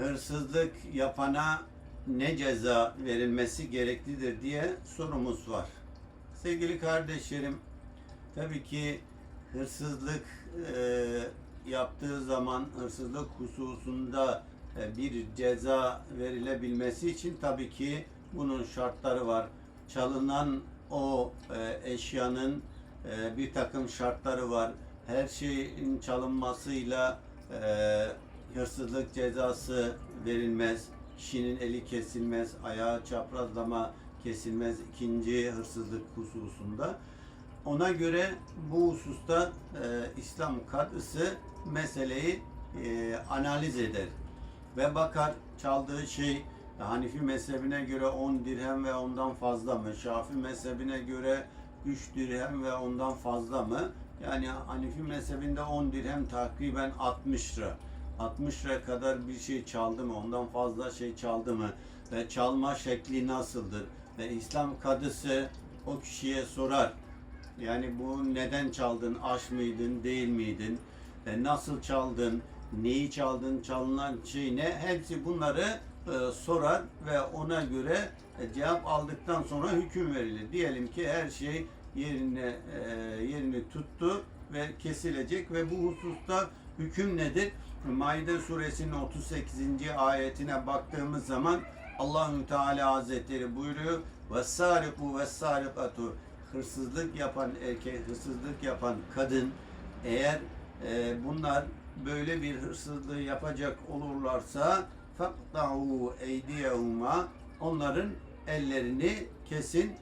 hırsızlık yapana ne ceza verilmesi gereklidir diye sorumuz var. Sevgili kardeşlerim, tabii ki hırsızlık e, yaptığı zaman hırsızlık hususunda e, bir ceza verilebilmesi için tabii ki bunun şartları var. Çalınan o e, eşyanın e, bir takım şartları var. Her şeyin çalınmasıyla e, hırsızlık cezası verilmez. Kişinin eli kesilmez, ayağı çaprazlama kesilmez ikinci hırsızlık hususunda. Ona göre bu hususta e, İslam kadısı meseleyi e, analiz eder ve bakar çaldığı şey Hanifi mezhebine göre 10 dirhem ve ondan fazla mı? Şafi mezhebine göre 3 dirhem ve ondan fazla mı? Yani Hanifi mezhebinde 10 dirhem takriben 60 lira. 60 lira kadar bir şey çaldı mı? Ondan fazla şey çaldı mı? Ve çalma şekli nasıldır? Ve İslam kadısı o kişiye sorar. Yani bu neden çaldın? Aş mıydın? Değil miydin? E, nasıl çaldın? Neyi çaldın? Çalınan şey ne? Hepsi bunları e, sorar ve ona göre e, cevap aldıktan sonra hüküm verilir. Diyelim ki her şey yerine e, yerini tuttu ve kesilecek ve bu hususta hüküm nedir? Maide suresinin 38. ayetine baktığımız zaman Allahü Teala Hazretleri buyuruyor ve sariku hırsızlık yapan erkek, hırsızlık yapan kadın eğer e, bunlar böyle bir hırsızlığı yapacak olurlarsa fakta'u eydiyehuma onların ellerini kesin.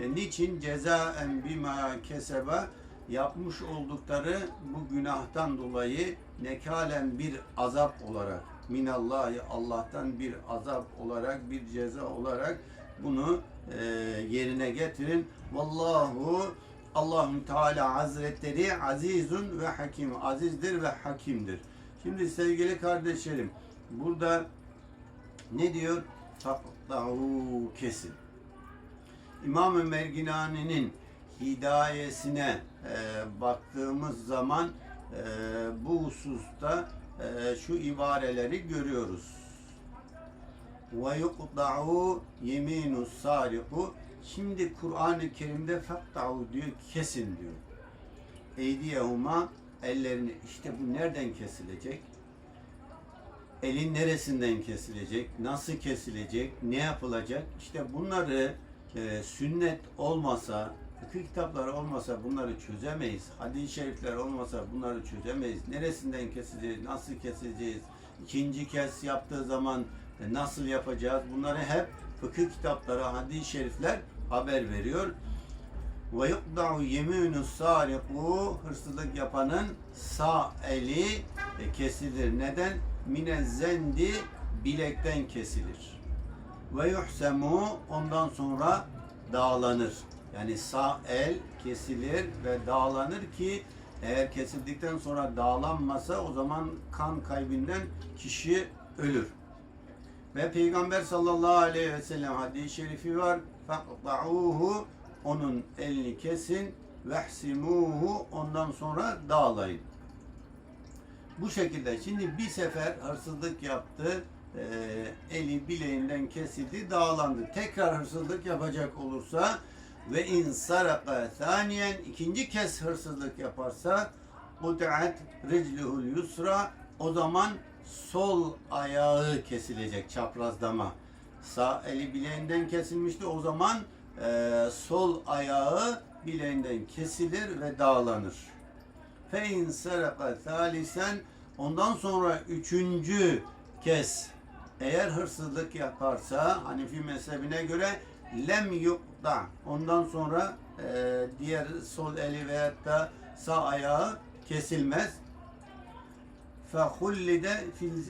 E, niçin cezaen bima keseba yapmış oldukları bu günahtan dolayı nekalen bir azap olarak minallahi Allah'tan bir azap olarak bir ceza olarak bunu e, yerine getirin. Vallahu Allahü Teala Hazretleri azizun ve hakim. Azizdir ve hakimdir. Şimdi sevgili kardeşlerim burada ne diyor? Faktahu kesin. İmam-ı Merginani'nin hidayesine e, baktığımız zaman e, bu hususta e, şu ibareleri görüyoruz. Ve yuqda'u yeminu sariku Şimdi Kur'an-ı Kerim'de fakta'u diyor kesin diyor. Eydiyehuma ellerini işte bu nereden kesilecek? Elin neresinden kesilecek? Nasıl kesilecek? Ne yapılacak? İşte bunları e, sünnet olmasa, fıkıh kitapları olmasa bunları çözemeyiz. Hadis-i şerifler olmasa bunları çözemeyiz. Neresinden keseceğiz? Nasıl keseceğiz? İkinci kez yaptığı zaman e, nasıl yapacağız? Bunları hep fıkıh kitapları, hadis-i şerifler haber veriyor. Ve yukda'u yeminü sariku hırsızlık yapanın sağ eli e, kesilir. Neden? Mine zendi bilekten kesilir. Ve yuhsemu ondan sonra dağlanır. Yani sağ el kesilir ve dağlanır ki eğer kesildikten sonra dağlanmasa o zaman kan kaybından kişi ölür. Ve Peygamber sallallahu aleyhi ve sellem hadis-i şerifi var. Fakta'uhu onun elini kesin vehsimuhu ondan sonra dağlayın. Bu şekilde şimdi bir sefer hırsızlık yaptı, e, eli bileğinden kesildi, dağlandı. Tekrar hırsızlık yapacak olursa ve in saraka saniyen ikinci kez hırsızlık yaparsa mut'at ricluhul yusra o zaman sol ayağı kesilecek çaprazlama. Sağ eli bileğinden kesilmişti. O zaman e, sol ayağı bileğinden kesilir ve dağlanır. Fe in saraka salisen ondan sonra üçüncü kez eğer hırsızlık yaparsa Hanifi mezhebine göre lem yukda ondan sonra e, diğer sol eli veyahut da sağ ayağı kesilmez. Fehullide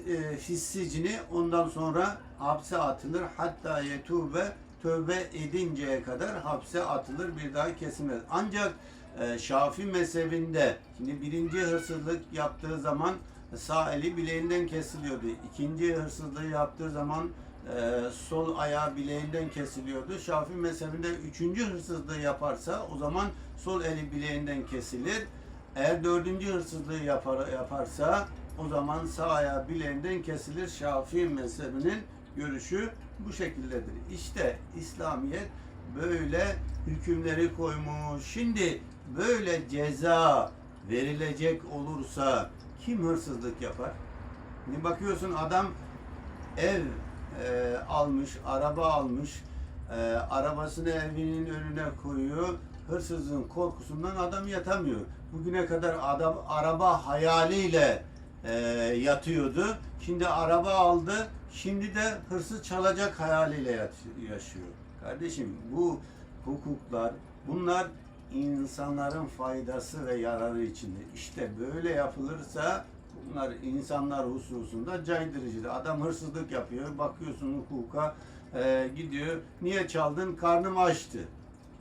e, fissicini ondan sonra hapse atılır. Hatta yetube tövbe edinceye kadar hapse atılır. Bir daha kesilmez. Ancak e, Şafi mezhebinde şimdi birinci hırsızlık yaptığı zaman sağ eli bileğinden kesiliyordu. İkinci hırsızlığı yaptığı zaman e, sol ayağı bileğinden kesiliyordu. Şafi mezhebinde üçüncü hırsızlığı yaparsa o zaman sol eli bileğinden kesilir. Eğer dördüncü hırsızlığı yapar, yaparsa o zaman sağ ayağı bileğinden kesilir. Şafii mezhebinin görüşü bu şekildedir. İşte İslamiyet böyle hükümleri koymuş. Şimdi böyle ceza verilecek olursa kim hırsızlık yapar? Şimdi bakıyorsun adam ev e, almış, araba almış, e, arabasını evinin önüne koyuyor. Hırsızın korkusundan adam yatamıyor. Bugüne kadar adam araba hayaliyle e, yatıyordu. Şimdi araba aldı. Şimdi de hırsız çalacak hayaliyle yaşıyor. Kardeşim bu hukuklar bunlar insanların faydası ve yararı içindir. İşte böyle yapılırsa bunlar insanlar hususunda caydırıcıdır. Adam hırsızlık yapıyor. Bakıyorsun hukuka e, gidiyor. Niye çaldın? Karnım açtı.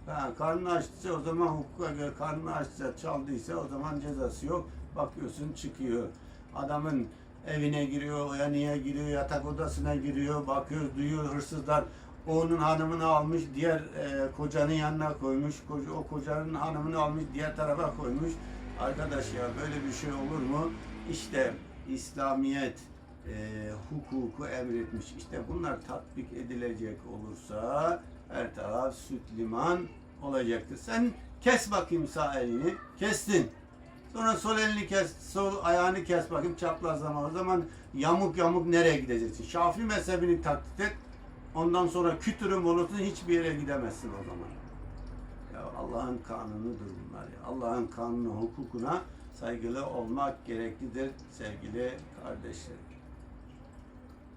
Ha, karnını açtıysa o zaman hukuka göre karnını açtıysa çaldıysa o zaman cezası yok. Bakıyorsun çıkıyor. Adamın evine giriyor, niye giriyor, yatak odasına giriyor, bakıyor, duyuyor hırsızlar. Onun hanımını almış, diğer e, kocanın yanına koymuş, koca, o kocanın hanımını almış, diğer tarafa koymuş. Arkadaş ya böyle bir şey olur mu? İşte İslamiyet e, hukuku emretmiş. İşte bunlar tatbik edilecek olursa her taraf süt liman olacaktır. Sen kes bakayım sağ elini. Kestin. Sonra sol elini kes, sol ayağını kes bakayım çaprazlama. O zaman yamuk yamuk nereye gideceksin? Şafii mezhebini taklit et. Ondan sonra kütürüm olursun hiçbir yere gidemezsin o zaman. Ya Allah'ın kanunudur bunlar ya. Allah'ın kanunu hukukuna saygılı olmak gereklidir sevgili kardeşlerim.